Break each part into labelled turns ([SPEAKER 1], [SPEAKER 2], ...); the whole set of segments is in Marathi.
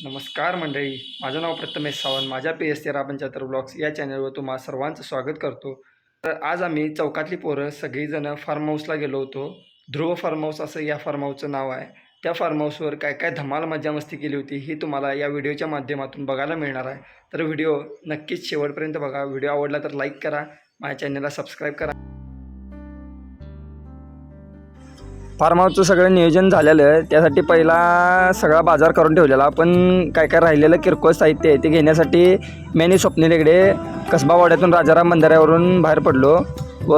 [SPEAKER 1] नमस्कार मंडळी. माझं नाव प्रथमेश सावंत. माझ्या पी एस तेरा पंच्याहत्तर ब्लॉग्स या चॅनलवर तुम्हा सर्वांचं स्वागत करतो. तर आज आम्ही चौकातली पोरं सगळीजणं फार्म हाऊसला गेलो होतो. ध्रुव फार्म हाऊस असं या फार्म हाऊसचं नाव आहे. त्या फार्म हाऊसवर काय काय धमाल मज्जा मस्ती केली होती ही तुम्हाला या व्हिडिओच्या माध्यमातून बघायला मिळणार आहे. तर व्हिडिओ नक्कीच शेवटपर्यंत बघा. व्हिडिओ आवडला तर लाईक करा. माझ्या चॅनलला सबस्क्राईब करा. फार्म हाऊसचं सगळं नियोजन झालेलं आहे. त्यासाठी पहिला सगळा बाजार करून ठेवलेला. पण काय काय राहिलेलं किरकोळ साहित्य आहे ते घेण्यासाठी मेनी स्वप्निलेकडे कसबा वाड्यातून राजाराम मंदिरावरून बाहेर पडलो. व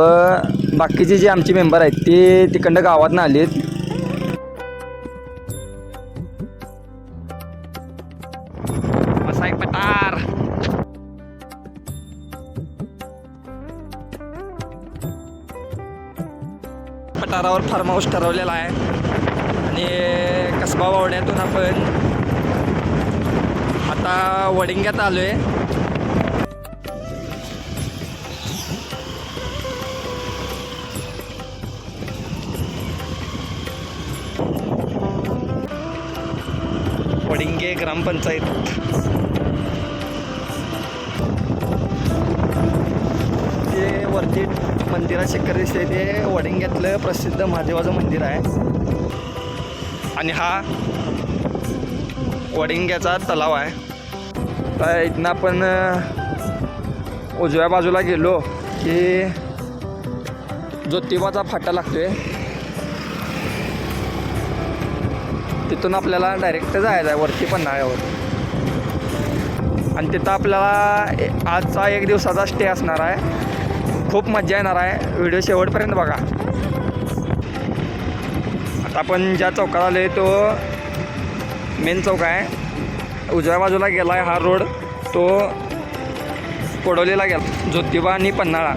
[SPEAKER 1] बाकीचे जे आमचे मेंबर आहेत ते तिकडं गावातनं आलीत. मसाई पटा तारावर फार्म हाऊस ठरवलेला आहे. आणि कसबा वावड्यातून आपण आता वडिंग्यात आलो आहे वडिंगे ग्रामपंचायत. वरती मंदिरात चक्कर दिसते ते वडिंग्यातलं प्रसिद्ध महादेवाचं मंदिर आहे. आणि हा वडिंग्याचा तलाव आहे. तर इथनं आपण उजव्या बाजूला गेलो की ज्योतिबाचा फाटा लागतो आहे तिथून आपल्याला डायरेक्ट जायचं आहे वरती पन्हाळ्यावर आणि तिथं आपल्याला आजचा एक दिवसाचा स्टे असणार आहे. खूप मजा येणार आहे. व्हिडिओ शेवटपर्यंत बघा. आता आपण ज्या चौकात आलो आहे तो मेन चौक आहे. उजव्या बाजूला गेला आहे हा रोड. तो कोडवलीला गेला. ज्योतिबा आणि पन्हाळा.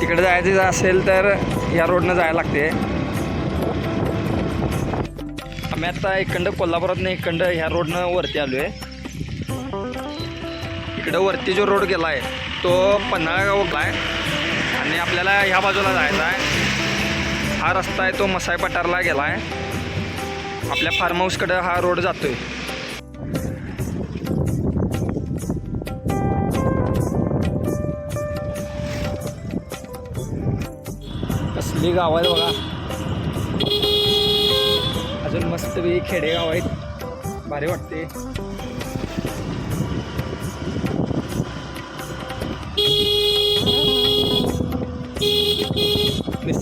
[SPEAKER 1] तिकडे जायचं असेल तर या रोडनं जायला लागते. आम्ही आता इकडं कोल्हापुरातनं इकडं ह्या रोडनं वरती आलो आहे इकडं वरती जो रोड गेला आहे तो पन्हाळा गावला आहे. आणि आपल्याला ह्या बाजूला जायचं आहे. हा रस्ता आहे तो मसाई पठारला गेला आहे आपल्या फार्म हाऊसकडं हा रोड जातोय. कसली गाव आहे बघा. अजून मस्त बी खेडेगाव आहेत. भारी वाटते.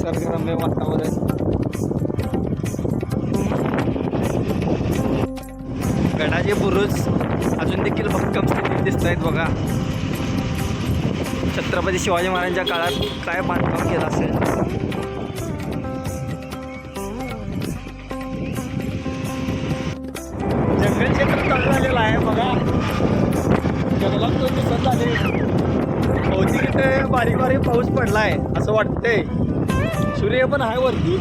[SPEAKER 1] निसर्गरम्य वातावरण. गडाचे बुरुज अजून देखील भक्कम स्थितीत दिसत आहेत बघा. छत्रपती शिवाजी महाराजांच्या काळात काय बांधकाम केलं असेल? जंगल क्षेत्र चालू झालेलं आहे बघा. जंगलात तो दिसत झाले. बहुतेक इथे बारीक बारीक पाऊस पडलाय असं वाटतंय. सूर्य पण आहे वरती.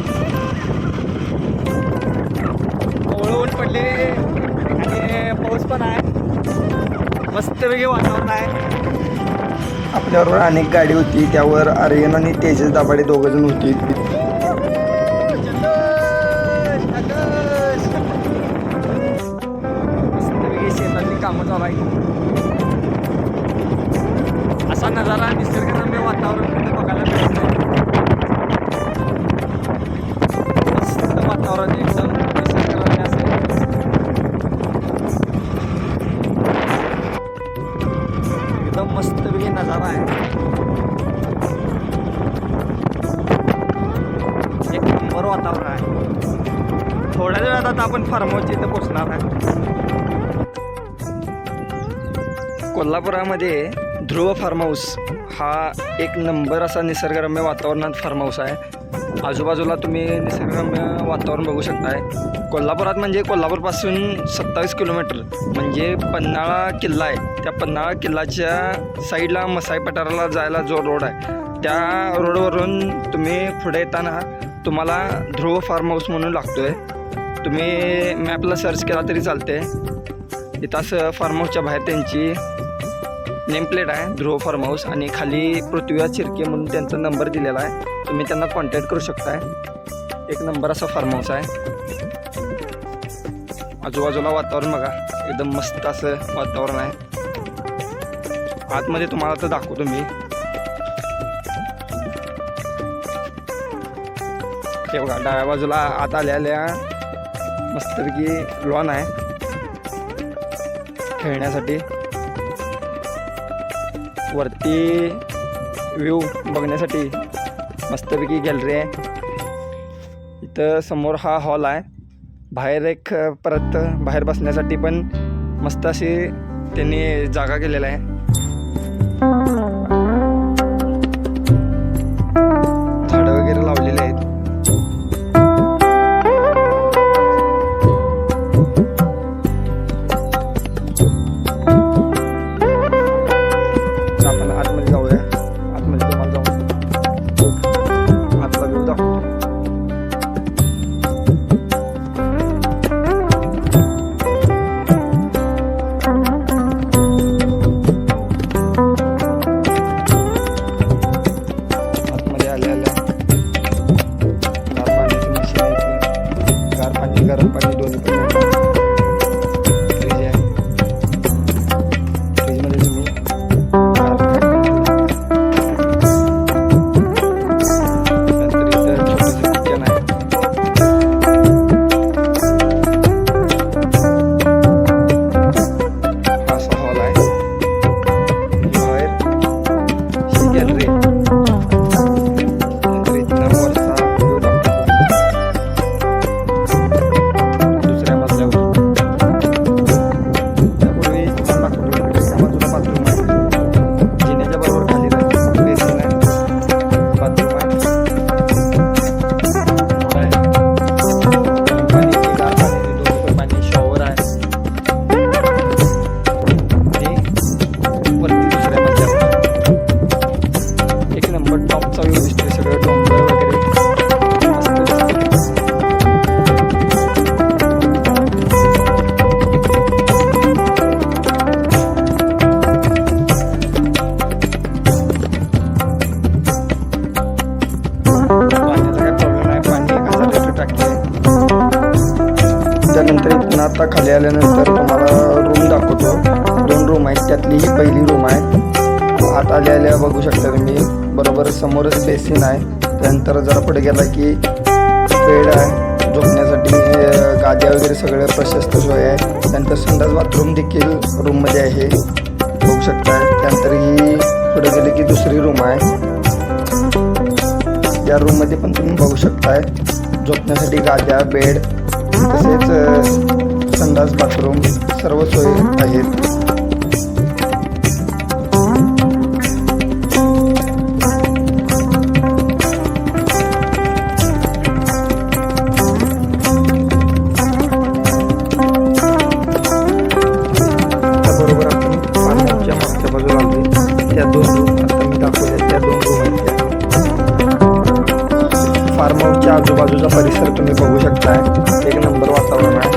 [SPEAKER 1] ऊन पडले. आणि पाऊस पण आहे. मस्तपैकी वातावरण आहे. आपल्याबरोबर अनेक गाडी होती त्यावर आर्यन आणि तेजस दाभाडे दोघ जण होती. मस्तपैकी शेतातली कामं चालू असा नजारा निसर्गरम्य वातावरण तिथे बघायला मिळतं. मस्त वातावरण एकदम. निसर्गरम्य असेल एकदम मस्तपैकी नजारा आहे. एक नंबर वातावरण आहे. थोड्या वेळात आता आपण फार्म इथं पोचणार आहे. कोल्हापुरामध्ये ध्रुव फार्म हाऊस हा एक नंबर असा निसर्गरम्य वातावरणात फार्म हाऊस आहे. आजूबाजूला तुम्ही निसर्गरम्य वातावरण बघू शकताय. कोल्हापुरात म्हणजे कोल्हापूरपासून सत्तावीस किलोमीटर म्हणजे पन्हाळा किल्ला आहे. त्या पन्हाळा किल्ल्याच्या साईडला मसाई पठाराला जायला जो रोड आहे त्या रोडवरून तुम्ही पुढे येताना तुम्हाला ध्रुव फार्म हाऊस म्हणून लागतो आहे तुम्ही मॅपला सर्च केला तरी चालते इथं असं फार्म हाऊसच्या बाहेर त्यांची नेमप्लेट आहे ध्रुव फार्म हाऊस आणि खाली पृथ्वीराज शिर्के म्हणून त्यांचा नंबर दिलेला आहे. तुम्ही त्यांना कॉन्टॅक्ट करू शकताय. एक नंबर असा फार्म हाऊस आहे. आजूबाजूला वातावरण बघा. एकदम मस्त असं वातावरण आहे. आतमध्ये तुम्हाला तर दाखवतो मी. हे बघा डाव्या बाजूला आत आल्या आल्या मस्तपैकी लॉन आहे. खेळण्यासाठी. वरती व्ह्यू बघण्यासाठी मस्तपैकी गॅलरी आहे. इथं समोर हा हॉल आहे. बाहेर एक परत बाहेर बसण्यासाठी पण मस्त अशी त्यांनी जागा केलेला आहे. आत आल्या आल्या बघू शकता तुम्ही. बरोबर समोरच बेसिन आहे. त्यानंतर जरा पुढे गेला की बेड आहे. झोपण्यासाठी गाद्या वगैरे सगळं प्रशस्त सोय आहे. त्यानंतर संडास बाथरूम देखील रूममध्ये आहे. बघू शकता. त्यानंतर ही पुढे गेले की दुसरी रूम आहे. या रूममध्ये पण तुम्ही बघू शकताय. झोपण्यासाठी गाद्या बेड तसेच संडास बाथरूम सर्व सोयी आहेत. फार्म हाऊसच्या आजूबाजूचा परिसर तुम्ही बघू शकताय. एक नंबर वातावरण आहे.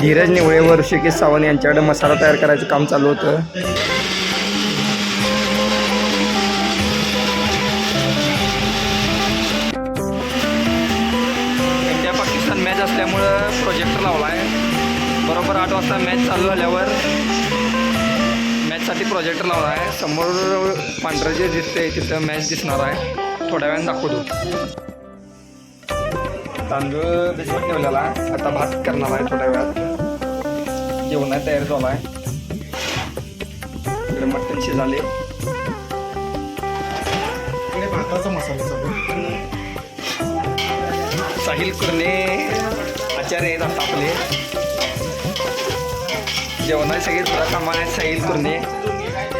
[SPEAKER 1] धीरज निवळे व ऋषिकेश सावंत यांच्याकडे मसाला तयार करायचं काम चालू होतं. इंडिया पाकिस्तान मॅच असल्यामुळं प्रोजेक्टर लावला आहे बरोबर आठ वाजता मॅच चालू झाल्यावर मॅचसाठी प्रोजेक्टर लावला आहे समोर पांढरं जे दिसते तिथं मॅच दिसणार आहे. थोड्या वेळाने दाखवतो. तांदूळ भिजवत ठेवलेला आहे. आता भात करणार आहे थोड्या वेळात. जेवणा तयार झाला आहे. इकडे मटण शिजाले
[SPEAKER 2] इकडे भाताचा मसाला चालू
[SPEAKER 1] साहिल कुर्णे आचार्य आहेत आता आपले. जेवणाचे सगळे थोडा कामा आहेत साहिल कुर्णे.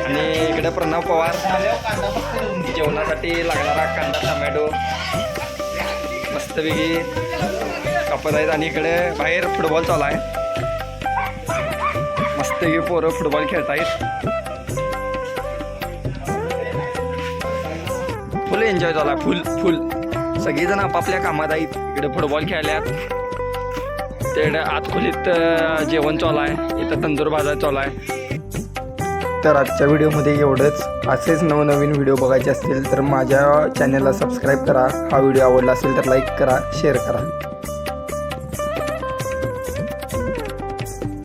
[SPEAKER 1] आणि इकडे प्रणव पवार. जेवणासाठी लागणारा कांदा टमॅटो. मस्तपैकी कापत आहेत आणि इकडे बाहेर फुटबॉल चालू आहे. मस्तपैकी पोरं फुटबॉल खेळत आहेत फुल एन्जॉय झाला फुल फुल सगळेजण आपापल्या कामात आहेत. इकडे फुटबॉल खेळल्यात. तिकडे आत खोलीत जेवण चालू आहे. इथं तंदूर भाजा चालू आहे. तर आजच्या व्हिडिओमध्ये एवढंच. असेच नवनवीन व्हिडिओ बघायचे असतील तर माझ्या चॅनलला सबस्क्राईब करा. हा व्हिडिओ आवडला असेल तर लाईक करा शेअर करा.